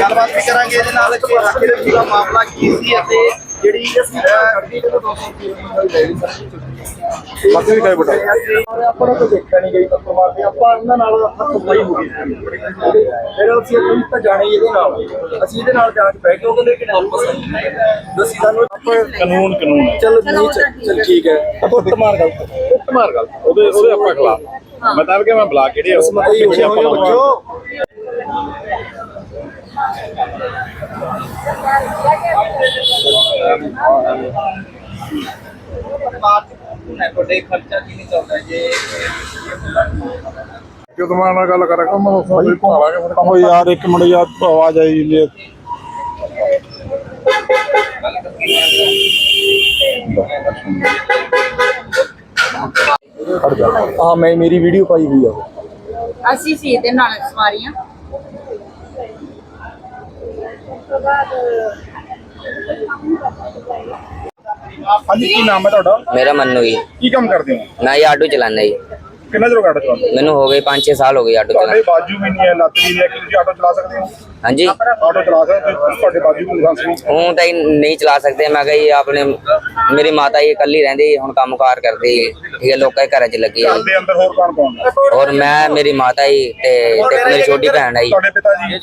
ਗੱਲਬਾਤ ਵੀ ਕਰਾਂਗੇ ਇਹਦੇ ਨਾਲ। ਕਿ ਆਖਿਰ ਪੂਰਾ ਮਾਮਲਾ ਕੀ ਸੀ ਅਤੇ ਜਿਹੜੀ ਬਾਕੀ ਵੀ ਕਾਇ ਬਟਾ ਆਪਾਂ ਨੂੰ ਦੇਖਿਆ ਨਹੀਂ ਗਈ ਤਾਂ ਪਰਿਵਾਰ ਦੇ ਆਪਾਂ ਉਹਨਾਂ ਨਾਲ ਹੱਥ ਪਾਈ ਹੋ ਗਈ ਫਿਰ ਅਸੀਂ ਪੁਲਿਸ ਤਾਂ ਜਾਣੇ ਇਹਦੇ ਨਾਲ। ਅਸੀਂ ਇਹਦੇ ਨਾਲ ਜਾਂਚ ਪੈ ਕਿਉਂ ਕਹਿੰਦੇ ਕਿ ਵਾਪਸ ਦੱਸੀ ਸਾਨੂੰ ਕਾਨੂੰਨ ਕਾਨੂੰਨ ਹੈ। ਚਲ ਠੀਕ ਹੈ। ਕੁੱਟ ਮਾਰ ਗੱਲ ਕੁੱਟ ਮਾਰ ਗੱਲ। ਉਹਦੇ ਉਹਦੇ ਆਪਾਂ ਖਿਲਾਫ। ਮੈਂ ਤਾਂ ਕਿ ਮੈਂ ਬੁਲਾ ਕਿਹੜੇ ਉਸ ਮਤ ਹੀ ਹੋ ਲਾਵਾਂਗੇ। ਬੱਚੋ। ਕਿਉਂ ਤੁਹਾਡੇ ਨਾਲ ਗੱਲ ਕਰਾਂਗਾ ਮੈਂ ਉਸ ਨੂੰ ਭਾਵਾਂਗੇ ਉਹ ਯਾਰ ਇੱਕ ਮਿੰਟ ਯਾਰ ਆਵਾਜ਼ ਆਈ ਜੀ ਹਾਂ ਮੈਂ ਮੇਰੀ ਵੀਡੀਓ ਪਾਈ ਹੋਈ ਆ। ਅਸੀਂ ਸੀ ਇਹਦੇ ਨਾਲ ਸਵਾਰੀਆਂ। ਹਾਂਜੀ ਕੀ ਨਾਮ ਹੈ ਤੁਹਾਡਾ? ਮੇਰਾ ਮੰਨੂ ਜੀ। ਕੀ ਕੰਮ ਕਰਦੇ ਹੋ? ਮੈਂ ਇਹ ਆਟੋ ਚਲਾਉਂਦਾ ਜੀ। ਕਿੰਨਾ ਚਿਰ ਗਾੜਾ ਚਲਾਉਂਦੇ? ਮੈਨੂੰ ਹੋ ਗਏ 5-6 ਸਾਲ ਹੋ ਗਏ ਆਟੋ ਤੁਹਾਡੇ ਚਲਾਉਂਦੇ ਬਾਜੂ ਵੀ ਨਹੀਂ ਹੈ ਲੱਤ ਵੀ ਨਹੀਂ ਹੈ ਕਿ ਤੁਸੀਂ ਆਟੋ ਚਲਾ ਸਕਦੇ ਹੋ? ਹਾਂਜੀ। ਆਟੋ ਚਲਾ ਸਕਦੇ ਹੋ ਤੁਹਾਡੇ ਬਾਜੂ ਵੀ ਲਾਇਸੈਂਸ ਨਹੀਂ। ਹੂੰ ਤਾਂ ਨਹੀਂ ਚਲਾ ਸਕਦੇ ਮੈਂ ਕਿਹਾ ਜੀ ਆਪਣੇ ਮੇਰੀ ਮਾਤਾ ਜੀ ਇਕੱਲੀ ਰਹਿੰਦੀ ਜੀ, ਹੁਣ ਕੰਮਕਾਰ ਕਰਦੀ ਜੀ। ਠੀਕ ਹੈ ਲੋਕਾਂ ਦੇ ਘਰਾਂ 'ਚ ਲੱਗੀ ਹੈ ਘਰ ਦੇ ਅੰਦਰ ਹੋਰ ਕੌਣ ਕੌਣ ਹੈ? ਔਰ ਮੈਂ ਮੇਰੀ ਮਾਤਾ ਜੀ ਤੇ ਤੇ ਇੱਕ ਮੇਰੀ ਛੋਟੀ ਭੈਣ ਹੈ ਜੀ। ਤੁਹਾਡੇ ਪਿਤਾ ਜੀ?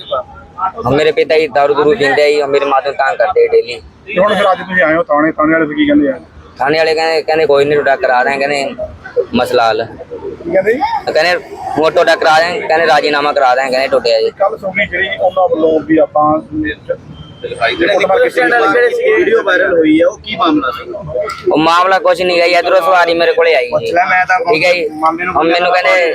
ਹੁਣ ਮੇਰੇ ਪਿਤਾ ਜੀ ਦਾਰੂ ਦੂਰੂ ਪੀਂਦੇ ਆ ਜੀ ਔਰ ਮੇਰੀ ਮਾਤਾ ਨੂੰ ਤੰਗ ਕਰਦੇ ਡੇਲੀ ਤੇ ਹੁਣ ਫਿਰ ਅੱਜ ਤੁਸੀਂ ਆਏ ਹੋ ਥਾਣੇ ਥਾਣੇ ਵਾਲੇ ਕੀ ਕਹਿੰਦੇ ਆ? ਥਾਣੇ ਵਾਲੇ ਕਹਿੰਦੇ ਕਹਿੰਦੇ ਕੋਈ ਨਹੀਂ ਤੁਹਾਡਾ ਕਰਾ ਰਹੇ ਕਹਿੰਦੇ ਮਸਲਾ ਹੱਲ। ਕੀ ਕਹਿੰਦੇ ਕਹਿੰਦੇ ਹੁਣ ਤੁਹਾਡਾ ਕਰਾ ਰਹੇ ਕਹਿੰਦੇ ਰਾਜੀਨਾਮਾ ਕਰਾ ਰਹੇ ਕਹਿੰਦੇ ਟੁੱਟਿਆ ਜੀ। ਕੱਲ ਸੁਣੀ ਜਿਹੜੀ ਉਹਨਾਂ ਵੱਲੋਂ ਵੀ ਆਪਾਂ ਜਿਹੜੇ ਸੀ। ਵੀਡੀਓ ਵਾਇਰਲ ਹੋਈ ਆ ਉਹ ਕੀ ਮਾਮਲਾ ਸੀ? ਉਹ ਮਾਮਲਾ ਕੁਝ ਨਹੀਂ ਗਈ ਇਧਰੋਂ ਸਵਾਰੀ ਮੇਰੇ ਕੋਲੇ ਆਈ ਜੀ। ਲੈ ਮੈਂ ਤਾਂ ਠੀਕ ਹੈ ਜੀ। ਹੁਣ ਮੈਨੂੰ ਕਹਿੰਦੇ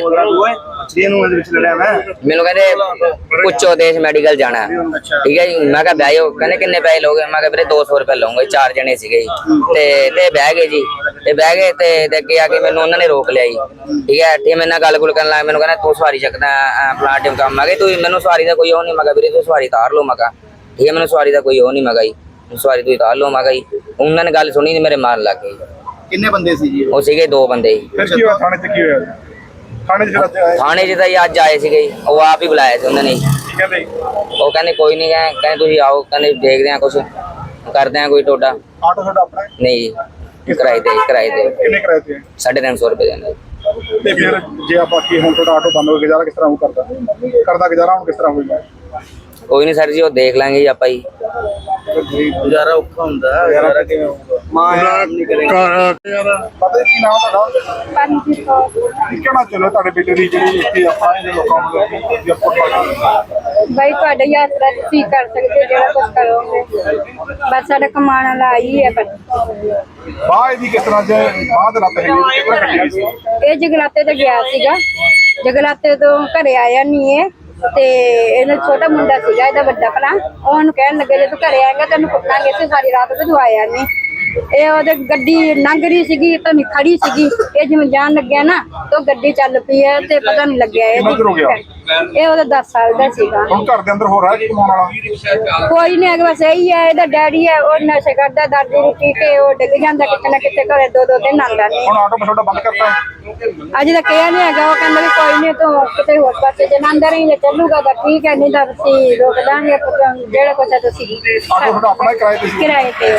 ਓਏ ਮਛਲੀ ਨੂੰ ਇਹਦੇ ਵਿੱਚ ਲੜਿਆ ਮੈਂ? ਮੈਨੂੰ ਕਹਿੰਦੇ ਪੁੱਛੋ ਦੇਸ਼ ਮੈਡੀਕਲ ਜਾਣਾ। ਹੈ। ਠੀਕ ਹੈ ਜੀ ਮੈਂ ਕਿਹਾ ਬਹਿਓ ਕਹਿੰਦੇ ਕਿੰਨੇ ਪੈਸੇ ਲੋਗੇ ਮੈਂ ਕਿਹਾ ਵੀਰੇ 200 ਰੁਪਏ ਲਵਾਂਗਾ ਚਾਰ ਜਣੇ ਸੀਗੇ ਜੀ। ਤੇ ਤੇ ਬਹਿ ਗਏ ਜੀ। ਤੇ ਬਹਿ ਗਏ ਤੇ ਤੇ ਅੱਗੇ ਆ ਕੇ ਮੈਨੂੰ ਉਹਨਾਂ ਨੇ ਰੋਕ ਲਿਆ ਜੀ। ਠੀਕ ਹੈ ਤੇ ਮੇਰੇ ਨਾਲ ਗੱਲ ਗੁੱਲ ਕਰਨ ਲੱਗ ਮੈਨੂੰ ਕਹਿੰਦਾ ਤੂੰ ਸਵਾਰੀ ਚੱਕਦਾ ਪਲਾਟਿਮ ਕੰਮ। ਮੈਂ ਕਿਹਾ ਤੂੰ ਮੈਨੂੰ ਸਵਾਰੀ ਦਾ ਕੋਈ ਉਹ ਨਹੀਂ ਮੈਂ ਕਿਹਾ ਵੀਰੇ ਤੂੰ ਸਵਾਰੀ ਤਾਰ ਲਓ ਮੈਂ ਕਿਹਾ। ਠੀਕ ਹੈ ਮੈਨੂੰ ਸਵਾਰੀ ਦਾ ਕੋਈ ਉਹ ਨਹੀਂ ਮੈਂ ਕਿਹਾ ਜੀ। ਸਵਾਰੀ ਤੂੰ ਤਾਰ ਲਓ ਮੈਂ ਕਿਹਾ ਜੀ। ਉਹਨਾਂ ਨੇ ਗੱਲ ਸੁਣੀ ਤੇ ਮੇਰੇ ਮਾਰਨ ਲੱਗ ਗਏ ਜੀ। ਕਿੰਨੇ ਬੰਦੇ ਸੀ ਜੀ ਉਹ ਸੀਗੇ ਦੋ ਬੰਦੇ ਜੀ। ਫਿਰ ਕੀ ਹੋਇਆ? ਥਾਣੇ 'ਚ ਕੀ ਹੋਇਆ? ਥਾਣੇ ਫਿਰ ਅੱਜ ਆਏ? ਥਾਣੇ 'ਚ ਤਾਂ ਜੀ ਅੱਜ ਆਏ ਸੀਗੇ ਜੀ। ਉਹ ਆਪ ਹੀ ਬੁਲਾਇਆ ਸੀ ਉਹਨਾਂ ਨੇ ਜੀ। ਕੀ ਕਹਿੰਦੇ? ਉਹ ਕਹਿੰਦੇ ਕੋਈ ਨਹੀਂ ਕਹਿੰਦੇ ਕਹਿੰਦੇ ਤੁਸੀਂ ਆਓ ਕਹਿੰਦੇ ਦੇਖਦੇ ਆ ਕੁਝ ਕਰਦੇ ਆ ਕੋਈ ਟੋਟਾ ਆਟੋ ਤੁਹਾਡਾ ਆਪਣਾ ਹੈ? ਨਹੀਂ ਜੀ। ਕਿਰਾਏ ਤੇ ਕਿਰਾਏ ਤੇ। ਕਿੰਨੇ ਕਿਰਾਏ ਤੇ ਹੈ? 350 ਰੁਪਏ ਦਿੰਦੇ ਤੇ ਫਿਰ ਜੇ ਆਪਾਂ ਕੀ ਹੁਣ ਤੁਹਾਡਾ ਆਟੋ ਬੰਦ ਹੋ ਗਿਆ ਗੁਜ਼ਾਰਾ ਕਿਸ ਤਰ੍ਹਾਂ ਉਹ ਕਰਦਾ? ਕਰਦਾ ਗੁਜ਼ਾਰਾ ਹੁਣ ਕਿਸ ਤਰ੍ਹਾਂ ਹੋਏਗਾ? ਕੋਈ ਨਹੀਂ ਸਰ ਜੀ ਉਹ ਦੇਖ ਲਾਂਗੇ ਜੀ ਆਪਾਂ ਜੀ। ਗੁਜ਼ਾਰਾ ਔਖਾ ਹੁੰਦਾ ਹੈ ਗੁਜ਼ਾਰਾ ਕਿਵੇਂ ਹੋਊਗਾ? ਮਾਂ ਨਹੀਂ ਕਰੇਗਾ। ਪਤਾ ਹੈ ਕੀ ਨਾਮ ਤੁਹਾਡਾ? ਕੀ ਕਹਿਣਾ ਚਾਹੁੰਦੇ ਹੋ ਤੁਹਾਡੇ ਬੇਟੇ ਦੀ ਜਿਹੜੀ ਇੱਥੇ ਆਪਾਂ ਇਹਦੇ ਲੋਕਾਂ ਨੂੰ ਏਅਰਪੋਰਟ ਪਾਰਟੀ ਬਾਈ ਤੁਹਾਡੀ ਯਾਤਰਾ ਤੁਸੀਂ ਕਰ ਸਕਦੇ ਹੋ ਜਿਹੜਾ ਕੁਝ ਕਰੋਗੇ। ਬਸ ਸਾਡਾ ਕਮਾਉਣ ਵਾਲਾ ਆਈ ਹੈ ਪਰ ਬਾਹ ਇਹਦੀ ਕਿਸ ਤਰ੍ਹਾਂ ਜੇ ਬਾਹ ਦੇ ਲੱਤ ਹੈਗੀ ਕਿਸ ਤਰ੍ਹਾਂ ਕੱਟੀ ਸੀ ਇਹ ਜਗਲਾਤੇ ਤੇ ਗਿਆ ਸੀਗਾ। ਜਗਲਾਤੇ ਤੋਂ ਘਰੇ ਆਇਆ ਨਹੀਂ ਇਹ। ਤੇ ਇਹਦਾ ਛੋਟਾ ਮੁੰਡਾ ਸੀਗਾ ਇਹਦਾ ਵੱਡਾ ਭਰਾ। ਉਹ ਉਹਨੂੰ ਕਹਿਣ ਲੱਗੇ ਜੇ ਤੂੰ ਘਰੇ ਆਏਗਾ ਤੈਨੂੰ ਕੁੱਟਾਂਗੇ ਤੇ ਸਾਰੀ ਰਾਤ ਆਇਆ ਨਹੀਂ ਇਹ ਉਹਦੇ ਗੱਡੀ ਲੰਘ ਰਹੀ ਸੀਗੀ ਤਾਂ ਖੜੀ ਸੀਗੀ। ਇਹ ਜਿਵੇਂ ਜਾਣ ਲੱਗਿਆ ਨਾ ਤਾਂ ਗੱਡੀ ਚੱਲ ਪਈ ਹੈ ਤੇ ਪਤਾ ਨਹੀਂ ਲੱਗਿਆ ਕਿੰਨਾ ਚਿਰ ਹੋ ਗਿਆ? ਇਹ ਉਹਦਾ 10 ਸਾਲ ਦਾ ਸੀਗਾ। ਹੁਣ ਘਰ ਦੇ ਅੰਦਰ ਹੋ ਰਿਹਾ ਕੀ ਕਮਾਉਣ ਵਾਲਾ? ਕੋਈ ਨਹੀਂ ਅਗਵਾ ਸਹੀ ਹੈ ਇਹਦਾ ਡੈਡੀ ਹੈ ਉਹ ਨਸ਼ੇ ਕਰਦਾ ਦਾਦੀ ਨੂੰ ਪੀ ਕੇ ਉਹ ਡਿੱਗ ਜਾਂਦਾ ਕਿਤੇ ਨਾ ਕਿਤੇ ਘਰੇ ਦੋ ਦੋ ਦਿਨ ਆਉਂਦਾ। ਨਹੀਂ ਹੁਣ ਆਟੋ ਤੁਹਾਡਾ ਬੰਦ ਕਰਤਾ ਅੱਜ ਤਾਂ ਕਿਹਾ ਨਹੀਂ ਹੈਗਾ ਉਹ ਕਹਿੰਦਾ ਵੀ ਕੋਈ ਨਹੀਂ ਤੂੰ ਕਿਤੇ ਹੋਰ ਪਾਸੇ ਜੇ ਨਾ ਅੰਦਰ ਹੀ ਜੇ ਚੱਲੂਗਾ ਤਾਂ ਠੀਕ ਹੈ ਨਹੀਂ ਤਾਂ ਅਸੀਂ ਰੋਕ ਦਾਂਗੇ ਜਿਹੜਾ ਕੁਛ ਹੈ ਤੁਸੀਂ ਆਟੋ ਤੁਹਾਡਾ ਆਪਣਾ ਕਿਰਾਏ ਤੇ ਸੀ। ਕਿਰਾਏ ਤੇ।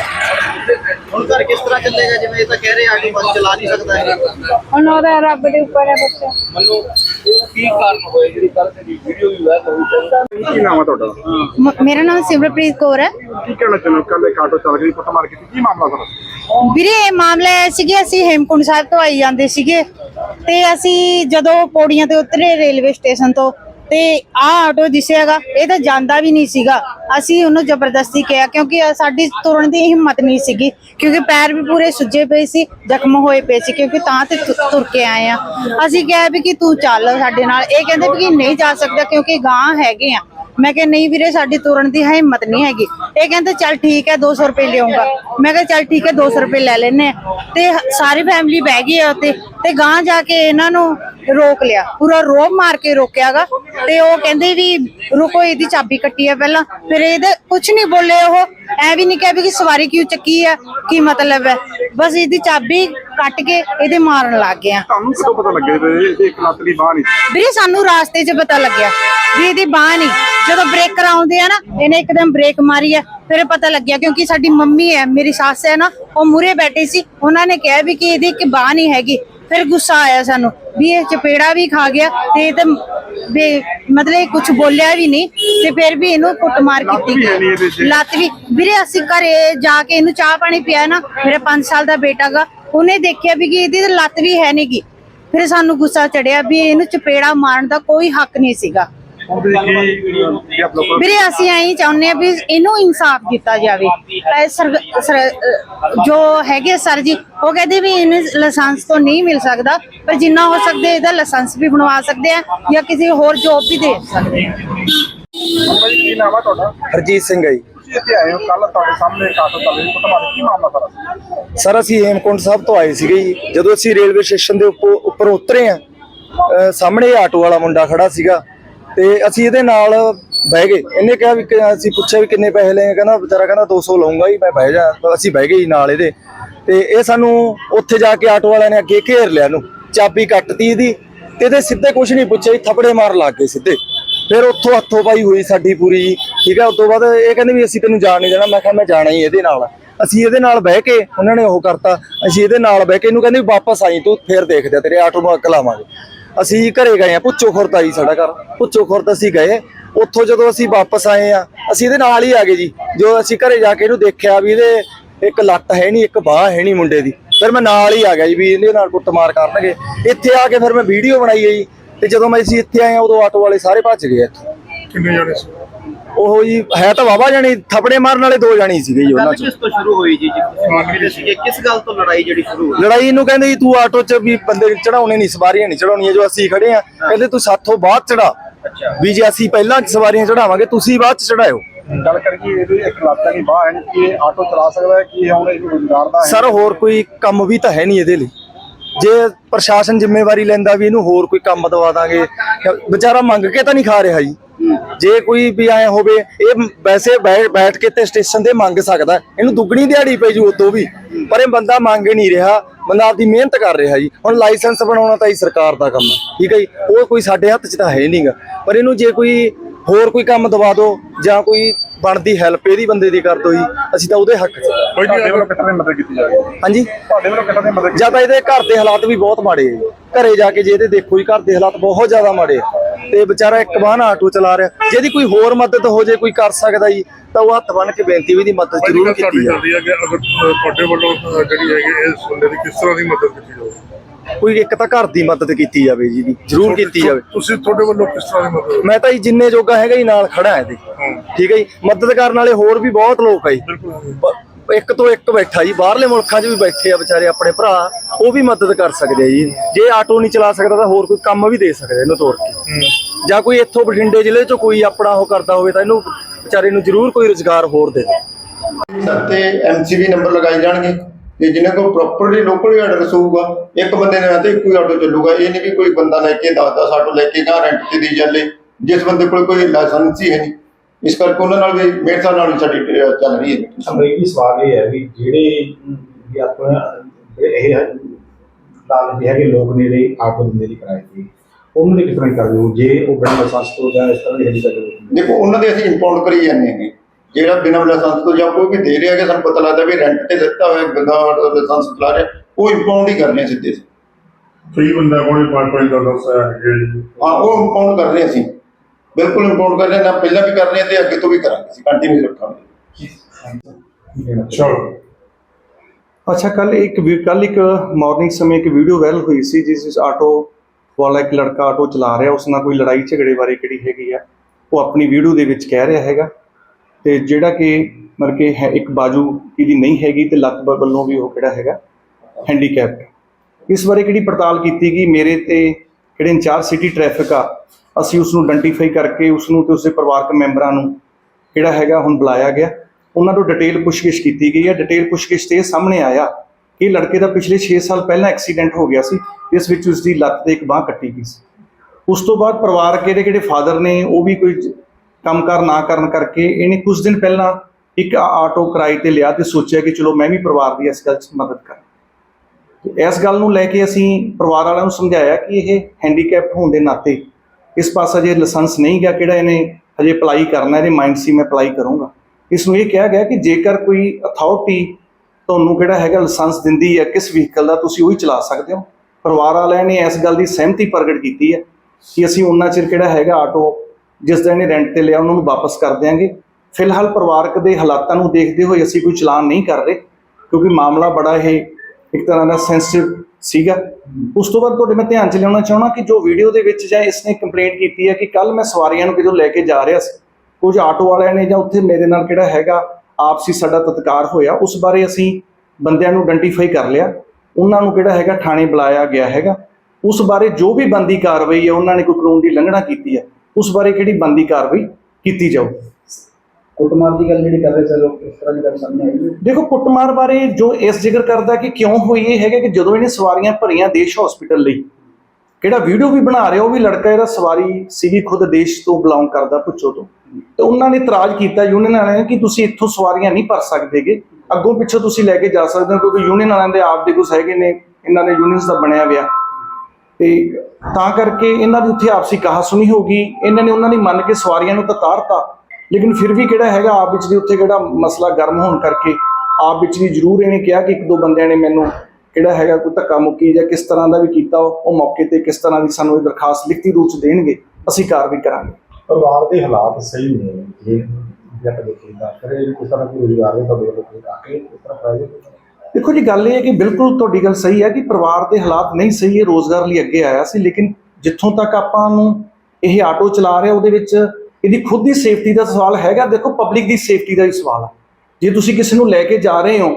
ਹੁਣ ਘਰ ਕਿਸ ਤਰ੍ਹਾਂ ਚੱਲੇਗਾ ਜਿਵੇਂ ਇਹ ਤਾਂ ਕਹਿ ਰਹੇ ਆਟੋ ਬੰਦ ਚਲਾ ਨਹੀਂ ਸਕਦਾ ਹੁਣ ਉਹਦਾ ਰੱਬ ਦੇ ਉੱਪਰ ਹੈ ਬੱਚਾ। ਕੀ ਕਾਰਨ ਹੋਏ ਜਿਹੜੀ ਕੱਲ ਦੀ ਵੀਡੀਓ ਵੀ ਵਾਇਰਲ ਹੋਈ ਕੀ ਨਾਮ ਹੈ ਤੁਹਾਡਾ? ਮ- ਮੇਰਾ ਨਾਮ ਸਿਮਰਪ੍ਰੀਤ ਕੌਰ ਹੈ। ਕੀ ਕਹਿਣਾ ਚਾਹੁੰਦੇ ਹੋ? ਕੱਲ ਇੱਕ ਆਟੋ ਚੱਲ ਗਈ ਕੁੱਟ ਮਾਰ ਕੀਤੀ। ਕੀ ਮਾਮਲਾ ਸਰ? ਵੀਰੇ ਇਹ ਮਾਮਲਾ ਇਹ ਸੀਗਾ ਅਸੀਂ ਹੇਮਕੁੰਟ ਸਾਹਿਬ ਤੋਂ ਆਈ ਜਾਂਦੇ ਸੀਗੇ। ਤੇ ਅਸੀਂ ਜਦੋਂ ਪੌੜੀਆਂ ਤੇ ਉਤਰੇ ਰੇਲਵੇ ਸਟੇਸ਼ਨ ਤੋਂ ਤੇ ਆਹ ਆਟੋ ਦਿਸਿਆਗਾ ਇਹ ਤਾਂ ਜਾਂਦਾ ਵੀ ਨਹੀਂ ਸੀਗਾ। ਅਸੀਂ ਉਹਨੂੰ ਜ਼ਬਰਦਸਤੀ ਕਿਹਾ, ਕਿਉਂਕਿ ਸਾਡੀ ਤੁਰਨ ਦੀ ਹਿੰਮਤ ਨਹੀਂ ਸੀਗੀ, ਕਿਉਂਕਿ ਪੈਰ ਵੀ ਪੂਰੇ ਸੁੱਜੇ ਪਏ ਸੀ, ਜ਼ਖਮ ਹੋਏ ਪਏ ਸੀ, ਕਿਉਂਕਿ ਤਾਂ ਤੇ ਤੁਰ ਕੇ ਆਏ ਆ। ਅਸੀਂ ਕਿਹਾ ਵੀ ਕਿ ਤੂੰ ਚੱਲ ਸਾਡੇ ਨਾਲ। ਇਹ ਕਹਿੰਦੇ ਵੀ ਕਿ ਨਹੀਂ ਜਾ ਸਕਦਾ, ਕਿਉਂਕਿ ਗਾਂ ਹੈਗੇ ਆ। ਮੈਂ ਕਿਹਾ, ਨਹੀਂ ਵੀਰੇ, ਸਾਡੀ ਤੁਰਨ ਦੀ ਹਿੰਮਤ ਨਹੀਂ ਹੈਗੀ। ਇਹ ਕਹਿੰਦੇ, ਚੱਲ ਠੀਕ ਹੈ 200 ਰੁਪਏ ਲਿਆਉਂਗਾ। ਮੈਂ ਕਿਹਾ, ਚੱਲ ਠੀਕ ਹੈ 200 ਰੁਪਏ ਲੈ ਲੈਨੇ ਆ ਤੇ ਸਾਰੀ ਫੈਮਿਲੀ ਬਹਿ ਗਈ ਆ ਉੱਤੇ ਤੇ ਗਾਂ ਜਾ ਕੇ ਇਹਨਾਂ ਨੂੰ ਰੋਕ ਲਿਆ। ਪੂਰਾ ਰੋਬ ਮਾਰ ਕੇ ਰੋਕਿਆਗਾ। ਤੇ ਉਹ ਕਹਿੰਦੇ ਵੀ ਰੁਕੋ ਇਹਦੀ ਚਾਬੀ ਕੱਟੀ ਆ ਪਹਿਲਾਂ। ਫਿਰ ਇਹਦੇ ਕੁਝ ਨਹੀਂ ਬੋਲੇ ਉਹ। ਐ ਵੀ ਨਹੀਂ ਕਿਹਾ ਵੀ ਕਿ ਸਵਾਰੀ ਕਿਉਂ ਚੱਕੀ ਆ ਕੀ ਮਤਲਬ ਹੈ। ਬਸ ਇਹਦੀ ਚਾਬੀ ਕੱਟ ਕੇ ਇਹਦੇ ਮਾਰਨ ਲੱਗ ਗਿਆ। ਤੁਹਾਨੂੰ ਕਦੋਂ ਪਤਾ ਲੱਗਿਆ ਵੀ ਇਹ ਇੱਕ ਲੱਤ ਦੀ ਬਾਹ ਨਹੀਂ ਸੀ? ਵੀਰੇ ਸਾਨੂੰ ਰਾਸਤੇ 'ਚ ਪਤਾ ਲੱਗਿਆ ਵੀ ਇਹਦੀ ਬਾਹ ਨਹੀਂ ਜਦੋਂ ਬ੍ਰੇਕਰ ਆਉਂਦੇ ਆ ਨਾ ਇਹਨੇ ਇੱਕਦਮ ਬ੍ਰੇਕ ਮਾਰੀ ਆ। ਫਿਰ ਪਤਾ ਲੱਗਿਆ ਕਿਉਂਕਿ ਸਾਡੀ ਮੰਮੀ ਹੈ ਮੇਰੀ ਸੱਸ ਹੈ ਨਾ ਉਹ ਮੂਰੇ ਬੈਠੀ ਸੀ। ਉਹਨਾਂ ਨੇ ਕਿਹਾ ਵੀ ਕਿ ਇਹਦੀ ਇੱਕ ਬਾਹ ਨਹੀਂ ਹੈਗੀ। ਫਿਰ ਗੁੱਸਾ ਆਇਆ ਸਾਨੂੰ ਵੀ ਇਹ ਚਪੇੜਾ ਵੀ ਖਾ ਗਿਆ ਤੇ ਇਹ ਤਾਂ ਵੀ ਮਤਲਬ ਕੁਝ ਬੋਲਿਆ ਵੀ ਨਹੀਂ ਤੇ ਫਿਰ ਵੀ ਇਹਨੂੰ ਕੁੱਟਮਾਰ ਲੱਤ ਕੀਤੀ। 'ਚ। ਲੱਤ ਵੀ ਵੀਰੇ ਅਸੀਂ ਘਰੇ ਜਾ ਕੇ ਇਹਨੂੰ ਚਾਹ ਪਾਣੀ ਪਿਆ ਨਾ ਮੇਰੇ 5 ਸਾਲ ਦਾ ਬੇਟਾ ਗਾ ਉਹਨੇ ਦੇਖਿਆ ਵੀ ਕਿ ਇਹਦੀ ਤਾਂ ਲੱਤ ਵੀ ਹੈ ਨੀ ਗੀ। ਫਿਰ ਸਾਨੂੰ ਗੁੱਸਾ ਚੜਿਆ ਵੀ ਇਹਨੂੰ ਚਪੇੜਾ ਮਾਰਨ ਦਾ ਕੋਈ ਹੱਕ ਨਹੀਂ ਸੀਗਾ। ਵੀਰੇ ਅਸੀਂ ਐਂ ਚਾਹੁੰਦੇ ਆ ਵੀ ਇਹਨੂੰ ਇਨਸਾਫ ਦਿੱਤਾ ਜਾਵੇ। ਜੋ ਹੈਗੇ ਸਰ ਜੀ ਉਹ ਕਹਿੰਦੇ ਵੀ ਇਹਨੂੰ ਲਾਇਸੈਂਸ ਤੋਂ ਨਹੀਂ ਮਿਲ ਸਕਦਾ ਪਰ ਜਿੰਨਾ ਹੋ ਸਕਦਾ ਇਹਦਾ ਲਾਇਸੈਂਸ ਵੀ ਬਣਵਾ ਸਕਦੇ ਆ ਜਾਂ ਕਿਸੇ ਹੋਰ ਜੋਬ ਵੀ ਦੇ ਸਕਦੇ ਆ। ਕੀ ਨਾਮ ਆ ਤੁਹਾਡਾ? ਹਰਜੀਤ ਸਿੰਘ ਹੈ ਜੀ। ਤੁਸੀਂ ਇੱਥੇ ਆਏ ਹੋ ਕੱਲ ਤੁਹਾਡੇ ਸਾਹਮਣੇ ਇੱਕ ਆਟੋ ਚੱਲ ਰਿਹਾ। ਤੁਹਾਡਾ ਕੀ ਮਾਮਲਾ ਸਾਰਾ? ਸਰ ਅਸੀਂ ਹੇਮਕੁੰਟ ਸਾਹਿਬ ਤੋਂ ਆਏ ਸੀਗੇ ਜੀ। ਜਦੋਂ ਅਸੀਂ ਰੇਲਵੇ ਸਟੇਸ਼ਨ ਦੇ ਉੱਪਰ ਉਤਰੇ ਆ ਸਾਹਮਣੇ ਆਟੋ ਵਾਲਾ ਮੁੰਡਾ ਖੜਾ ਸੀਗਾ। ਤੇ ਅਸੀਂ ਇਹਦੇ ਨਾਲ ਬਹਿ ਗਏ। ਇਹਨੇ ਕਿਹਾ ਵੀ ਕਿ- ਅਸੀਂ ਪੁੱਛਿਆ ਵੀ ਕਿੰਨੇ ਪੈਸੇ ਲਏ ਕਹਿੰਦਾ ਵਿਚਾਰਾ ਕਹਿੰਦਾ 200 ਲਊਂਗਾ ਜੀ, ਮੈਂ ਬਹਿ ਜਾ। ਅਸੀਂ ਬਹਿ ਗਏ ਜੀ ਨਾਲ ਇਹਦੇ। ਤੇ ਇਹ ਸਾਨੂੰ ਉੱਥੇ ਜਾ ਕੇ ਆਟੋ ਵਾਲਿਆਂ ਨੇ ਅੱਗੇ ਘੇਰ ਲਿਆ ਇਹਨੂੰ। ਚਾਬੀ ਕੱਟਤੀ ਇਹਦੀ ਤੇ ਇਹਦੇ ਸਿੱਧੇ ਕੁਝ ਨਹੀਂ ਪੁੱਛਿਆ ਜੀ, ਥੱਪੜੇ ਮਾਰ ਲੱਗ ਗਏ ਸਿੱਧੇ। ਫਿਰ ਉੱਥੋਂ ਹੱਥੋਂ ਪਾਈ ਹੋਈ ਸਾਡੀ ਪੂਰੀ ਠੀਕ ਹੈ। ਉਸ ਤੋਂ ਬਾਅਦ ਇਹ ਕਹਿੰਦੇ ਵੀ ਅਸੀਂ ਤੈਨੂੰ ਜਾਣ ਨਹੀਂ ਦੇਣਾ। ਮੈਂ ਕਿਹਾ ਮੈਂ ਜਾਣਾ ਹੀ ਇਹਦੇ ਨਾਲ। ਅਸੀਂ ਇਹਦੇ ਨਾਲ ਬਹਿ ਕੇ ਉਹਨਾਂ ਨੇ ਉਹ ਕਰਤਾ। ਅਸੀਂ ਇਹਦੇ ਨਾਲ ਬਹਿ ਕੇ ਇਹਨੂੰ ਕਹਿੰਦੇ ਵੀ ਵਾਪਸ ਆਈ ਤੂੰ, ਫੇਰ ਦੇਖਦੇ ਆ ਤੇਰੇ ਆਟੋ ਨੂੰ ਅੱਗ ਲਾਵਾਂਗੇ। ਅਸੀਂ ਘਰੇ ਗਏ ਆ, ਪੁੱਛੋ ਖੁਰਦ ਆਈ ਸਾਡਾ ਘਰ, ਪੁੱਛੋ ਖੁਰਦ ਅਸੀਂ ਗਏ। ਉੱਥੋਂ ਜਦੋਂ ਅਸੀਂ ਵਾਪਸ ਆਏ ਆ, ਅਸੀਂ ਇਹਦੇ ਨਾਲ ਹੀ ਆ ਗਏ ਜੀ। ਜੋ ਅਸੀਂ ਘਰੇ ਜਾ ਕੇ ਇਹਨੂੰ ਦੇਖਿਆ ਵੀ ਇਹਦੇ ਇੱਕ ਲੱਤ ਹੈ ਨਹੀਂ, ਇੱਕ ਬਾਹ ਹੈ ਨਹੀਂ ਮੁੰਡੇ ਦੀ। ਫਿਰ ਮੈਂ ਨਾਲ ਹੀ ਆ ਗਿਆ ਜੀ ਵੀ ਇਹਦੇ ਨਾਲ ਕੁੱਟਮਾਰ ਕਰਨਗੇ। ਇੱਥੇ ਆ ਕੇ ਫਿਰ ਮੈਂ ਵੀਡੀਓ ਬਣਾਈ ਹੈ ਜੀ। ਤੇ ਜਦੋਂ ਮੈਂ ਅਸੀਂ ਇੱਥੇ ਆਏ ਆ, ਉਦੋਂ ਆਟੋ ਵਾਲੇ ਸਾਰੇ ਭੱਜ ਗਏ ਇੱਥੋਂ। ਕਿੰਨੇ ਜਣੇ ਸੀ? ਉਹ ਜੀ ਹੈ ਤਾਂ ਵਾਵਾ ਜਾਣੀ ਥਪੜੇ ਮਾਰਨ ਵਾਲੇ ਦੋ ਜਾਣੀ ਸੀਗੇ ਜੀ ਉਹਨਾਂ ਗੱਲ ਚ। ਕਿਸ ਤੋਂ ਸ਼ੁਰੂ ਹੋਈ ਜੀ ਜੀ ਤੁਸੀਂ ਮਿਲੇ ਸੀਗੇ ਕਿਸ ਗੱਲ ਤੋਂ ਲੜਾਈ ਜਿਹੜੀ ਸ਼ੁਰੂ ਹੋਈ? ਲੜਾਈ ਨੂੰ ਕਹਿੰਦੇ ਜੀ ਤੂੰ ਆਟੋ 'ਚ ਵੀ ਬੰਦੇ ਚੜਾਉਣੇ ਨਹੀਂ ਸਵਾਰੀਆਂ ਨਹੀਂ ਚੜਾਉਣੀਆਂ ਜੋ ਅਸੀਂ ਖੜੇ ਆ ਕਹਿੰਦੇ ਤੂੰ ਸਾਥੋਂ ਬਾਅਦ ਚੜਾ। ਵੀ ਜੇ ਅਸੀਂ ਪਹਿਲਾਂ ਸਵਾਰੀਆਂ ਚੜਾਵਾਂਗੇ ਤੁਸੀਂ ਬਾਅਦ ਚ ਚੜਾਇਓ। ਗੱਲ ਕਰੀਏ ਇਹਦੀ ਇੱਕ ਲੱਤ ਨਹੀਂ ਬਾਹ ਹੈ ਨਹੀਂ ਕੀ ਇਹ ਆਟੋ ਚਲਾ ਸਕਦਾ ਹੈ ਕੀ ਹੁਣ ਇਹ ਰੋਜ਼ਗਾਰ ਦਾ ਹੈ? ਸਰ ਹੋਰ ਕੋਈ ਕੰਮ ਵੀ ਤਾਂ ਹੈ ਨਹੀਂ ਇਹਦੇ ਲਈ। ਜੇ ਪ੍ਰਸ਼ਾਸਨ ਜ਼ਿੰਮੇਵਾਰੀ ਲੈਂਦਾ ਵੀ ਇਹਨੂੰ ਹੋਰ ਕੋਈ ਕੰਮ ਦਵਾ ਦਾਂਗੇ ਵਿਚਾਰਾ ਮੰਗ ਕੇ ਤਾਂ ਨਹੀਂ ਖਾ ਰਿਹਾ ਜੀ। ਜੇ ਕੋਈ ਵੀ ਐ ਹੋਵੇ, ਇਹ ਵੈਸੇ ਬੈ- ਬੈਠ ਕੇ ਤੇ ਸਟੇਸ਼ਨ ਤੇ ਮੰਗ ਸਕਦਾ। ਇਹਨੂੰ ਦੁੱਗਣੀ ਦਿਹਾੜੀ ਪਈ ਜੂ ਉਦੋਂ ਵੀ। ਪਰ ਇਹ ਬੰਦਾ ਮੰਗ ਨਹੀਂ ਰਿਹਾ। ਬੰਦਾ ਆਪਦੀ ਮਿਹਨਤ ਕਰ ਰਿਹਾ ਜੀ। ਹੁਣ ਲਾਇਸੈਂਸ ਬਣਾਉਣਾ ਤਾਂ ਹੀ ਸਰਕਾਰ ਦਾ ਕੰਮ ਹੈ। ਠੀਕ ਹੈ ਜੀ? ਉਹ ਕੋਈ ਸਾਡੇ ਹੱਥ 'ਚ ਤਾਂ ਹੈ ਨਹੀਂਗਾ ਪਰ ਇਹਨੂੰ ਜੇ ਕੋਈ ਹੋਰ ਕੋਈ ਕੰਮ ਦਵਾ ਦਿਓ ਜਾਂ ਕੋਈ ਬਣਦੀ ਹੈਲਪ ਇਹਦੀ ਬੰਦੇ ਦੀ ਕਰ ਦਿਓ ਜੀ ਅਸੀਂ ਤਾਂ ਉਹਦੇ ਹੱਕ 'ਚ। ਹਾਂ। ਕੋਈ ਤੁਹਾਡੇ ਵੱਲੋਂ ਕਿੱਥੇ ਮਦਦ ਕੀਤੀ ਜਾਵੇ ਹਾਂਜੀ? ਤੁਹਾਡੇ ਵੱਲੋਂ ਕਿੱਥੇ ਮਦਦ ਜਾਂ ਤਾਂ ਇਹਦੇ ਘਰ ਦੇ ਹਾਲਾਤ ਵੀ ਬਹੁਤ ਮਾੜੇ ਆ ਜੀ। ਘਰੇ ਜਾ ਕੇ ਜੇ ਇਹਦੇ ਦੇਖੋ ਜੀ ਘਰ ਦੇ ਹਾਲਾਤ ਬਹੁਤ ਜ਼ਿਆਦਾ ਮਾੜੇ ਆ। ਤੇ ਵਿਚਾਰਾ ਇੱਕ ਬਾਹਨ ਆਟੋ ਚਲਾ ਰਿਹਾ। ਜਿਹਦੀ ਕੋਈ ਹੋਰ ਮਦਦ ਹੋ ਜੇ ਕੋਈ ਕਰ ਸਕਦਾ ਜੀ ਤਾਂ ਉਹ ਹੱਥ ਬੰਨ ਕੇ ਬੇਨਤੀ ਵੀ ਦੀ ਮਦਦ ਜ਼ਰੂਰ ਕੀਤੀ ਜਾਵੇ। ਹੈ ਕਿ ਅਗਰ ਤੁਹਾਡੇ ਵੱਲੋਂ ਜਿਹੜੀ ਹੈਗੀ ਇਸ ਬੰਦੇ ਦੀ ਕਿਸ ਤਰ੍ਹਾਂ ਦੀ ਮਦਦ ਕੀਤੀ ਜਾਵੇ? ਕੋਈ ਇੱਕ ਤਾਂ ਘਰ ਦੀ ਮਦਦ ਕੀਤੀ ਜਾਵੇ ਜੀ ਦੀ ਜ਼ਰੂਰ ਕੀਤੀ ਜਾਵੇ। ਤੁਸੀਂ ਤੁਹਾਡੇ ਵੱਲੋਂ ਕਿਸ ਤਰ੍ਹਾਂ ਦੀ ਮਦਦ ਮੈਂ ਤਾਂ ਜੀ ਜਿੰਨੇ ਜੋਗਾ ਹੈਗਾ ਜੀ ਨਾਲ ਖੜਾ ਇਹਦੇ ਠੀਕ ਹੈ ਜੀ। ਮਦਦ ਕਰਨ ਵਾਲੇ ਹੋਰ ਵੀ ਬਹੁਤ ਲੋਕ ਆ ਜੀ। ਇੱਕ ਤੋਂ ਇੱਕ ਬੈਠਾ ਜੀ। ਬਾਹਰਲੇ ਮੁਲਕਾਂ 'ਚ ਵੀ ਬੈਠੇ ਆ ਵਿਚਾਰੇ ਆਪਣੇ ਭਰਾ ਉਹ ਵੀ ਮਦਦ ਕਰ ਸਕਦੇ ਆ ਜੀ। ਜੇ ਆਟੋ ਨਹੀਂ ਚਲਾ ਸਕਦਾ ਤਾਂ ਹੋਰ ਕੋਈ ਕੰਮ ਵੀ ਦੇ ਸਕਦਾ ਇਹਨੂੰ ਤੋਰ ਕੇ। ਜਾਂ ਕੋਈ ਇੱਥੋਂ ਬਠਿੰਡੇ ਜ਼ਿਲ੍ਹੇ 'ਚੋਂ ਕੋਈ ਆਪਣਾ ਉਹ ਕਰਦਾ ਹੋਵੇ ਤਾਂ ਇਹਨੂੰ ਵਿਚਾਰੇ ਨੂੰ ਜ਼ਰੂਰ ਕੋਈ ਰੁਜ਼ਗਾਰ ਹੋਰ ਦੇ ਸਰ ਤੇ ਐਮਸੀਵੀ ਨੰਬਰ ਲਗਾਏ ਜਾਣਗੇ? ਤੇ ਜਿਹਨਾਂ ਕੋਲ ਪ੍ਰੋਪਰਲੀ ਲੋਕਲ ਐਡਰੈਸ ਹੋਊਗਾ ਇੱਕ ਬੰਦੇ ਦੇ ਨਾਂ ਤੇ ਇੱਕੋ ਹੀ ਆਟੋ ਚੱਲੂਗਾ। ਇਹ ਨਹੀਂ ਵੀ ਕੋਈ ਬੰਦਾ ਲੈ ਕੇ 10-10 ਆਟੋ ਲੈ ਕੇ ਗਾਂ ਰੈਂਟ ਤੇ ਦੀ ਚੱਲੇ ਜਿਸ ਬੰਦੇ ਕੋਲ ਕੋਈ ਲਾਇਸੈਂਸ ਹੀ ਹੈ ਨਹੀਂ। ਇਸ ਕਰਕੇ ਉਹਨਾਂ ਨਾਲ ਵੀ ਮੇਰੇ ਹਿਸਾਬ ਨਾਲ ਵੀ ਸਾਡੀ ਚੱਲ ਰਹੀ ਹੈ। ਅਮਰੀਕੀ ਸਵਾਲ ਇਹ ਹੈ ਵੀ ਜਿਹੜੇ ਵੀ ਆਪਣੇ ਜਿਹੜੇ ਇਹ ਲਾਲ ਹੈਗੇ ਲੋਕ ਨੇ ਜਿਹੜੇ ਆਟੋ ਦਿੰਦੇ ਨੇ ਕਿਰਾਏ ਤੇ ਉਹਨਾਂ ਦੇ ਕਿਤਨਾ ਕਰ ਦਿਓ ਜੇ ਉਹ ਬਿਨਾਂ ਲਾਇਸੈਂਸ ਤੋਂ ਜਾਂ ਇਸ ਤਰ੍ਹਾਂ ਦੀ ਹਰੀ ਕਰ ਦੇਖੋ ਉਹਨਾਂ ਦੇ ਅਸੀਂ ਇੰਪਾਊਂਡ ਕਰੀ ਜਾਂਦੇ ਹੈਗੇ। ਜਿਹੜਾ ਬਿਨਾਂ ਲਾਇਸੈਂਸ ਤੋਂ ਜਾਂ ਕੋਈ ਵੀ ਦੇ ਰਿਹਾ ਕਿ ਸਾਨੂੰ ਪਤਾ ਲੱਗਦਾ ਵੀ ਰੈਂਟ ਤੇ ਦਿੱਤਾ ਹੋਇਆ ਬੰਦਾ ਲਾਇਸੈਂਸ ਚਲਾ ਰਿਹਾ ਉਹ ਇੰਪਾਊਂਡ ਹੀ ਕਰ ਰਹੇ ਆ ਸਿੱਧੇ ਕਈ ਬੰਦਾ ਕੋਲੇ ਪੰਜ ਪੰਜ ਦਾ ਦਸ ਹੈ ਹਾਂ ਉਹ ਇੰਪਾਊਂਡ ਕਰ ਰਹੇ ਅਸੀਂ। ਬਿਲਕੁਲ ਇੰਪਾਊਂਡ ਕਰ ਰਹੇ ਨਾ ਪਹਿਲਾਂ ਵੀ ਕਰ ਰਹੇ ਤੇ ਅੱਗੇ ਤੋਂ ਵੀ ਕਰਾਂਗੇ ਅਸੀਂ ਕੰਟੀਨਿਊ ਰੱਖਾਂਗੇ। ਚਲੋ। ਅੱਛਾ ਕੱਲ ਇੱਕ ਕੱਲ ਇੱਕ ਮਾਰਨਿੰਗ ਸਮੇਂ ਇੱਕ ਵੀਡੀਓ ਵਾਇਰਲ ਹੋਈ ਸੀ ਜਿਸ ਵਿੱਚ ਆਟੋ ਵਾਲਾ ਇੱਕ ਲੜਕਾ ਆਟੋ ਚਲਾ ਰਿਹਾ ਉਸ ਨਾਲ ਕੋਈ ਲੜਾਈ ਝਗੜੇ ਬਾਰੇ ਕਿਹੜੀ ਹੈਗੀ ਆ ਉਹ ਆਪਣੀ ਵੀਡੀਓ ਦੇ ਵਿੱਚ ਕਹਿ ਰਿਹਾ ਹੈਗਾ। ਤੇ ਜਿਹੜਾ ਕਿ ਮਤਲਬ ਕਿ ਹੈ ਇੱਕ ਬਾਜੂ ਇਹਦੀ ਨਹੀਂ ਹੈਗੀ ਤੇ ਲੱਤ ਵੱਲੋਂ ਵੀ ਉਹ ਕਿਹੜਾ ਹੈਗਾ? ਹੈਂਡੀਕੈਪਟ ਇਸ ਬਾਰੇ ਕਿਹੜੀ ਪੜਤਾਲ ਕੀਤੀ ਗਈ? ਮੇਰੇ ਤੇ ਜਿਹੜੇ ਇੰਚਾਰਜ ਸਿਟੀ ਟ੍ਰੈਫਿਕ ਆ, ਅਸੀਂ ਉਸ ਨੂੰ ਆਇਡੈਂਟੀਫਾਈ ਕਰਕੇ ਉਸ ਨੂੰ ਤੇ ਉਸਦੇ ਪਰਿਵਾਰਕ ਮੈਂਬਰਾਂ ਨੂੰ ਕਿਹੜਾ ਹੈਗਾ, ਹੁਣ ਬੁਲਾਇਆ ਗਿਆ। ਉਹਨਾਂ ਤੋਂ ਡਿਟੇਲ ਪੁੱਛਗਿੱਛ ਕੀਤੀ ਗਈ ਹੈ। ਡਿਟੇਲ ਪੁੱਛਗਿੱਛ ਤੇ ਇਹ ਸਾਹਮਣੇ ਆਇਆ ਕਿ ਲੜਕੇ ਦਾ ਪਿਛਲੇ 6 ਸਾਲ ਪਹਿਲਾਂ ਐਕਸੀਡੈਂਟ ਹੋ ਗਿਆ ਸੀ, ਜਿਸ ਵਿੱਚ ਉਸ ਦੀ ਲੱਤ ਤੇ ਇੱਕ ਬਾਹ ਕੱਟੀ ਗਈ ਸੀ। ਉਸ ਤੋਂ ਬਾਅਦ ਪਰਿਵਾਰਕ ਇਹਦੇ ਕਿਹੜੇ ਫਾਦਰ ਨੇ, ਉਹ ਵੀ ਕੋਈ ਕੰਮਕਾਰ ਨਾ ਕਰਨ ਕਰਕੇ ਇਹਨੇ ਕੁਝ ਦਿਨ ਪਹਿਲਾਂ ਇੱਕ ਆਟੋ ਕਿਰਾਏ ਤੇ ਲਿਆ ਤੇ ਸੋਚਿਆ ਕਿ ਚਲੋ ਮੈਂ ਵੀ ਪਰਿਵਾਰ ਦੀ ਇਸ ਗੱਲ 'ਚ ਮਦਦ ਕਰਾਂ। ਇਸ ਗੱਲ ਨੂੰ ਲੈ ਕੇ ਅਸੀਂ ਪਰਿਵਾਰ ਵਾਲਿਆਂ ਨੂੰ ਸਮਝਾਇਆ ਕਿ ਇਹ ਹੈਂਡੀਕੈਪਟ ਹੋਣ ਦੇ ਨਾਤੇ ਇਸ ਪਾਸੇ ਜੇ ਲਾਇਸੈਂਸ ਨਹੀਂ ਗਿਆ, ਕਿਹੜਾ ਇਹਨੇ ਹਜੇ ਅਪਲਾਈ ਕਰਨਾ, ਇਹਦੇ ਮਾਈਂਡ ਸੀ ਮੈਂ ਅਪਲਾਈ ਕਰੂੰਗਾ। ਇਸ ਨੂੰ ਇਹ ਕਿਹਾ ਗਿਆ ਕਿ ਜੇਕਰ ਕੋਈ ਅਥਾਰਟੀ ਤੁਹਾਨੂੰ ਕਿਹੜਾ ਹੈਗਾ ਲਾਇਸੈਂਸ ਦਿੰਦੀ ਹੈ, ਕਿਸ ਵਹੀਕਲ ਦਾ, ਤੁਸੀਂ ਉਹੀ ਚਲਾ ਸਕਦੇ ਹੋ। ਪਰਿਵਾਰ ਵਾਲਿਆਂ ਨੇ ਇਸ ਗੱਲ ਦੀ ਸਹਿਮਤੀ ਪ੍ਰਗਟ ਕੀਤੀ ਹੈ ਕਿ ਅਸੀਂ ਉਹਨਾਂ ਚਿਰ ਕਿਹੜਾ ਹੈਗਾ ਆਟੋ ਜਿਸ ਦਿਨ ਇਹਨੇ ਰੈਂਟ ਤੇ ਲਿਆ, ਉਹਨਾਂ ਨੂੰ ਵਾਪਸ ਕਰ ਦਿਆਂਗੇ। ਫਿਲਹਾਲ ਪਰਿਵਾਰਕ ਦੇ ਹਾਲਾਤਾਂ ਨੂੰ ਦੇਖਦੇ ਹੋਏ ਅਸੀਂ ਕੋਈ ਚਲਾਨ ਨਹੀਂ ਕਰ ਰਹੇ, ਕਿਉਂਕਿ ਮਾਮਲਾ ਬੜਾ ਇਹ ਇੱਕ ਤਰ੍ਹਾਂ ਦਾ ਸੈਂਸਿਟਿਵ ਸੀਗਾ। ਉਸ ਤੋਂ ਬਾਅਦ ਤੁਹਾਡੇ ਮੈਂ ਧਿਆਨ ਚ ਲਿਆਉਣਾ ਚਾਹਣਾ ਕਿ ਜੋ ਵੀਡੀਓ ਦੇ ਵਿੱਚ ਜਾਂ ਇਸਨੇ ਕੰਪਲੇਂਟ ਕੀਤੀ ਹੈ ਕਿ ਕੱਲ ਮੈਂ ਸਵਾਰੀਆਂ ਨੂੰ ਕਿਦੋਂ ਲੈ ਕੇ ਜਾ ਰਿਹਾ ਸੀ। ਕੁਝ ਆਟੋ ਵਾਲਿਆਂ ਨੇ ਜਾਂ ਉੱਥੇ ਮੇਰੇ ਨਾਲ ਕਿਹੜਾ ਹੈਗਾ, ਆਪਸੀ ਸਾਡਾ ਤਤਕਾਰ ਹੋਇਆ, ਉਸ ਬਾਰੇ ਅਸੀਂ ਬੰਦਿਆਂ ਨੂੰ ਆਇਡੈਂਟੀਫਾਈ ਕਰ ਲਿਆ। ਉਹਨਾਂ ਨੂੰ ਕਿਹੜਾ ਹੈਗਾ, ਥਾਣੇ ਬੁਲਾਇਆ ਗਿਆ ਹੈਗਾ। ਉਸ ਬਾਰੇ ਜੋ ਵੀ ਬੰਦੀ ਕਾਰਵਾਈ ਹੈ, ਉਹਨਾਂ ਨੇ ਕੋਈ ਕਾਨੂੰਨ ਦੀ ਉਲੰਘਣਾ ਕੀਤੀ ਹੈ। ਉਸ ਬਾਰੇ ਕਿਹੜੀ ਬੰਦੀ ਕਾਰਵਾਈ ਕੀਤੀ ਜਾਊ? ਕੁੱਟਮਾਰ ਦੀ ਗੱਲ ਜਿਹੜੀ ਕਰ ਰਹੇ ਸਰ ਉਹ ਇਸ ਤਰ੍ਹਾਂ ਦੀ ਗੱਲ ਸਾਹਮਣੇ ਆਈ। ਦੇਖੋ ਕੁੱਟਮਾਰ ਬਾਰੇ ਜੋ ਇਸ ਜ਼ਿਕਰ ਕਰਦਾ ਕਿ ਕਿਉਂ ਹੋਈ ਇਹ ਹੈਗਾ ਕਿ ਜਦੋਂ ਇਹਨੇ ਸਵਾਰੀਆਂ ਭਰੀਆਂ ਦੇਸ਼ ਹਸਪੀਟਲ ਲਈ ਕਿਹੜਾ ਵੀਡੀਓ ਵੀ ਬਣਾ ਰਿਹਾ ਉਹ ਵੀ ਲੜਕਾ ਇਹਦਾ ਸਵਾਰੀ ਸੀਗੀ ਖੁਦ ਦੇਸ਼ ਤੋਂ ਬਿਲੋਂਗ ਕਰਦਾ ਪੁੱਛੋ ਤੋਂ। ਤੇ ਉਹਨਾਂ ਨੇ ਇਤਰਾਜ਼ ਕੀਤਾ ਯੂਨੀਅਨ ਵਾਲਿਆਂ ਨੇ ਕਿ ਤੁਸੀਂ ਇੱਥੋਂ ਸਵਾਰੀਆਂ ਨਹੀਂ ਭਰ ਸਕਦੇਗੇ ਅੱਗੋਂ ਪਿੱਛੋਂ ਤੁਸੀਂ ਲੈ ਕੇ ਜਾ ਸਕਦੇ ਹੋ ਕਿਉਂਕਿ ਯੂਨੀਅਨ ਵਾਲਿਆਂ ਦੇ ਆਪ ਦੇ ਕੁਝ ਹੈਗੇ ਨੇ ਇਹਨਾਂ ਨੇ ਯੂਨੀਅਨਸ ਦਾ ਬਣਿਆ ਹੋਇਆ। ਤੇ ਤਾਂ ਕਰਕੇ ਇਹਨਾਂ ਦੀ ਉੱਥੇ ਆਪਸੀ ਕਹਾ ਸੁਣੀ ਹੋਗੀ ਇਹਨਾਂ ਨੇ ਉਹਨਾਂ ਦੀ ਮੰਨ ਕੇ ਸਵਾਰੀਆਂ ਨੂੰ ਤਾਂ ਤਾਰਤਾ, ਲੇਕਿਨ ਫਿਰ ਵੀ ਕਿਹੜਾ ਹੈਗਾ ਆਪ ਵਿੱਚ ਦੀ ਉੱਥੇ ਕਿਹੜਾ ਮਸਲਾ ਗਰਮ ਹੋਣ ਕਰਕੇ ਆਪ ਵਿੱਚ ਦੀ ਜ਼ਰੂਰ ਇਹਨੇ ਕਿਹਾ ਕਿ ਇੱਕ ਦੋ ਬੰਦਿਆਂ ਨੇ ਮੈਨੂੰ ਕਿਹੜਾ ਹੈਗਾ ਕੋਈ ਧੱਕਾ ਮੁੱਕੀ ਜਾਂ ਕਿਸ ਤਰ੍ਹਾਂ ਦਾ ਵੀ ਕੀਤਾ ਉਹ ਮੌਕੇ ਤੇ ਕਿਸ ਤਰ੍ਹਾਂ ਦੀ ਸਾਨੂੰ ਇਹ ਦਰਖਾਸਤ ਲਿਖਤੀ ਰੂਪ ਚ ਦੇਣਗੇ, ਅਸੀਂ ਕਾਰਵਾਈ ਕਰਾਂਗੇ। ਪਰਿਵਾਰ ਦੇ ਹਾਲਾਤ ਸਹੀ ਨੇ ਜੇ ਜੇ ਆਪਾਂ ਦੇਖੀਏ ਫਿਰ ਇਹ ਕਿਸ ਤਰ੍ਹਾਂ ਕੋਈ ਰੁਜ਼ਗਾਰ ਦੇ ਤੁਹਾਡੇ ਕੋਲ ਆ ਕੇ ਇਸ ਤਰ੍ਹਾਂ ਪ੍ਰਾਈਵੇਟ ਦੇਖੋ ਜੀ ਗੱਲ ਇਹ ਹੈ ਕਿ ਬਿਲਕੁਲ ਤੁਹਾਡੀ ਗੱਲ ਸਹੀ ਹੈ ਕਿ ਪਰਿਵਾਰ ਦੇ ਹਾਲਾਤ ਨਹੀਂ ਸਹੀ ਹੈ ਰੋਜ਼ਗਾਰ ਲਈ ਅੱਗੇ ਆਇਆ ਸੀ ਲੇਕਿਨ ਜਿੱਥੋਂ ਤੱਕ ਆਪਾਂ ਨੂੰ ਇਹ ਆਟੋ ਚਲਾ ਰਿਹਾ ਉਹਦੇ ਵਿੱਚ ਇਹਦੀ ਖੁਦ ਦੀ ਸੇਫਟੀ ਦਾ ਸਵਾਲ ਹੈਗਾ। ਦੇਖੋ ਪਬਲਿਕ ਦੀ ਸੇਫਟੀ ਦਾ ਵੀ ਸਵਾਲ ਹੈ ਜੇ ਤੁਸੀਂ ਕਿਸੇ ਨੂੰ ਲੈ ਕੇ ਜਾ ਰਹੇ ਹੋ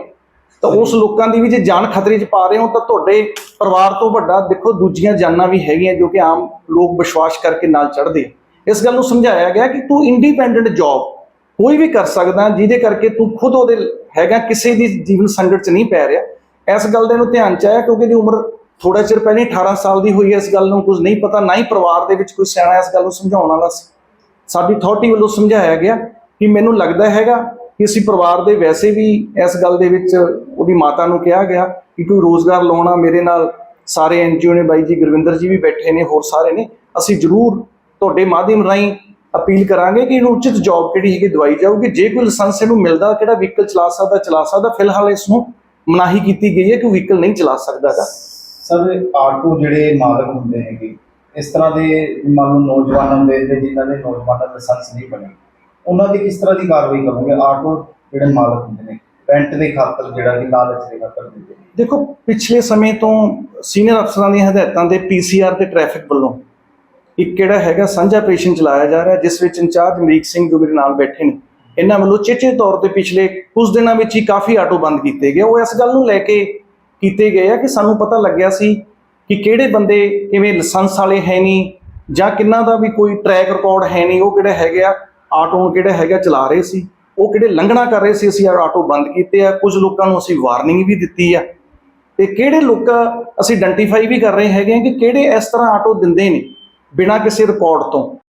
ਤਾਂ ਉਸ ਲੋਕਾਂ ਦੀ ਵੀ ਜੇ ਜਾਨ ਖਤਰੇ 'ਚ ਪਾ ਰਹੇ ਹੋ ਤਾਂ ਤੁਹਾਡੇ ਪਰਿਵਾਰ ਤੋਂ ਵੱਡਾ ਦੇਖੋ ਦੂਜੀਆਂ ਜਾਨਾਂ ਵੀ ਹੈਗੀਆਂ ਜੋ ਕਿ ਆਮ ਲੋਕ ਵਿਸ਼ਵਾਸ ਕਰਕੇ ਨਾਲ ਚੜ੍ਹਦੇ ਆ। ਇਸ ਗੱਲ ਨੂੰ ਸਮਝਾਇਆ ਗਿਆ ਕਿ ਤੂੰ ਇੰਡੀਪੈਂਡੈਂਟ ਜੌਬ ਕੋਈ ਵੀ ਕਰ ਸਕਦਾ, ਜਿਹਦੇ ਕਰਕੇ ਤੂੰ ਖੁਦ ਉਹਦੇ ਹੈਗਾ, ਕਿਸੇ ਦੀ ਜੀਵਨ ਸੰਕਟ 'ਚ ਨਹੀਂ ਪੈ ਰਿਹਾ। ਇਸ ਗੱਲ ਦੇ ਨੂੰ ਧਿਆਨ 'ਚ ਆਇਆ, ਕਿਉਂਕਿ ਇਹਦੀ ਉਮਰ ਥੋੜਾ ਚਿਰ ਪਹਿਲਾਂ ਹੀ 18 ਸਾਲ ਦੀ ਹੋਈ ਹੈ ਇਸ ਗੱਲ ਨੂੰ, ਕੁਝ ਨਹੀਂ ਪਤਾ, ਨਾ ਹੀ ਪਰਿਵਾਰ ਦੇ ਵਿੱਚ ਕੋਈ ਸਿਆਣਾ ਇਸ ਗੱਲ ਨੂੰ ਸਮਝਾਉਣ ਵਾਲਾ ਸੀ। ਸਾਡੀ ਅਥਾਰਟੀ ਵੱਲੋਂ ਸਮਝਾਇਆ ਗਿਆ ਕਿ ਮੈਨੂੰ ਲੱਗਦਾ ਹੈਗਾ ਕਿ ਅਸੀਂ ਪਰਿਵਾਰ ਦੇ ਵੈਸੇ ਵੀ ਇਸ ਗੱਲ ਦੇ ਵਿੱਚ ਉਹਦੀ ਮਾਤਾ ਨੂੰ ਕਿਹਾ ਗਿਆ ਕਿ ਕੋਈ ਰੋਜ਼ਗਾਰ ਲਾਉਣਾ ਮੇਰੇ ਨਾਲ, ਸਾਰੇ ਐਨਜੀਓ ਨੇ, ਬਾਈ ਜੀ ਗੁਰਵਿੰਦਰ ਜੀ ਵੀ ਬੈਠੇ ਨੇ, ਹੋਰ ਸਾਰੇ ਨੇ, ਅਸੀਂ ਜ਼ਰੂਰ ਤੁਹਾਡੇ ਮਾਧਿਅਮ ਰਾਹੀਂ ਅਪੀਲ ਕਰਾਂਗੇ ਕਿ ਇਹਨੂੰ ਉਚਿਤ ਜੌਬ ਕਿਹੜੀ ਹੈਗੀ ਦਵਾਈ ਜਾਊਗੀ। ਜੇ ਕੋਈ ਲਾਇਸੈਂਸ ਇਹਨੂੰ ਮਿਲਦਾ ਕਿਹੜਾ ਵਹੀਕਲ ਚਲਾ ਸਕਦਾ ਚਲਾ ਸਕਦਾ ਫਿਲਹਾਲ ਇਸ ਨੂੰ ਮਨਾਹੀ ਕੀਤੀ ਗਈ ਹੈ ਕਿ ਵਹੀਕਲ ਨਹੀਂ ਚਲਾ ਸਕਦਾ ਹੈਗਾ ਸਰ ਆਟੋ ਜਿਹੜੇ ਮਾਲਕ ਹੁੰਦੇ ਹੈਗੇ ਇਸ ਤਰ੍ਹਾਂ ਦੇ ਮੰਨ ਲਓ ਨੌਜਵਾਨ ਨੇ ਜਿਨ੍ਹਾਂ ਦੇ ਨੌਜਵਾਨਾਂ ਦਾ ਲਾਇਸੈਂਸ ਨਹੀਂ ਬਣਿਆ ਉਹਨਾਂ ਦੀ ਕਿਸ ਤਰ੍ਹਾਂ ਦੀ ਕਾਰਵਾਈ ਕਰੋਗੇ? ਆਟੋ ਜਿਹੜੇ ਮਾਲਕ ਹੁੰਦੇ ਨੇ ਰੈਂਟ ਦੇ ਖਾਤਰ ਜਿਹੜਾ ਕਿ ਲਾਲਚ ਦੇ ਖਾਤਰ ਦਿੰਦੇ ਦੇਖੋ ਪਿਛਲੇ ਸਮੇਂ ਤੋਂ ਸੀਨੀਅਰ ਅਫਸਰਾਂ ਦੀਆਂ ਹਦਾਇਤਾਂ ਦੇ ਪੀਸੀਆਰ ਤੇ ਟ੍ਰੈਫਿਕ ਵੱਲੋਂ ਇੱਕ ਕਿਹੜਾ ਹੈਗਾ ਸਾਂਝਾ ਆਪਰੇਸ਼ਨ ਚਲਾਇਆ ਜਾ ਰਿਹਾ, ਜਿਸ ਵਿੱਚ ਇੰਚਾਰਜ ਅਮਰੀਕ ਸਿੰਘ ਜੋ ਮੇਰੇ ਨਾਲ ਬੈਠੇ ਨੇ, ਇਹਨਾਂ ਵੱਲੋਂ ਚੇਚੇ ਤੌਰ ਤੇ ਪਿਛਲੇ ਕੁਝ ਦਿਨਾਂ ਵਿੱਚ ਹੀ ਕਾਫੀ ਆਟੋ ਬੰਦ ਕੀਤੇ ਗਏ। ਉਹ ਇਸ ਗੱਲ ਨੂੰ ਲੈ ਕੇ ਕੀਤੇ ਗਏ ਆ ਕਿ ਸਾਨੂੰ ਪਤਾ ਲੱਗਿਆ ਸੀ ਕਿ ਕਿਹੜੇ ਬੰਦੇ ਕਿਵੇਂ ਲਾਇਸੈਂਸ ਵਾਲੇ ਹੈ ਨਹੀਂ, ਜਾਂ ਕਿੰਨਾ ਦਾ ਵੀ ਕੋਈ ਟਰੈਕ ਰਿਕਾਰਡ ਹੈ ਨਹੀਂ, ਉਹ ਕਿਹੜੇ ਹੈਗੇ ਆ, ਆਟੋ ਨੂੰ ਕਿਹੜਾ ਹੈਗਾ ਚਲਾ ਰਹੇ ਸੀ, ਉਹ ਕਿਹੜੇ ਲੰਘਣਾ ਕਰ ਰਹੇ ਸੀ, ਅਸੀਂ ਆਟੋ ਬੰਦ ਕੀਤੇ ਆ, ਕੁਝ ਲੋਕਾਂ ਨੂੰ ਅਸੀਂ ਵਾਰਨਿੰਗ ਵੀ ਦਿੱਤੀ ਆ। ਤੇ ਕਿਹੜੇ ਲੋਕ ਅਸੀਂ ਆਇਡੈਂਟੀਫਾਈ ਵੀ ਕਰ ਰਹੇ ਹੈਗੇ ਆ ਕਿ ਕਿਹੜੇ ਇਸ ਤਰ੍ਹਾਂ ਆਟੋ ਦਿੰਦੇ ਨੇ ਬਿਨਾਂ ਕਿਸੇ ਰਿਕਾਰਡ ਤੋਂ।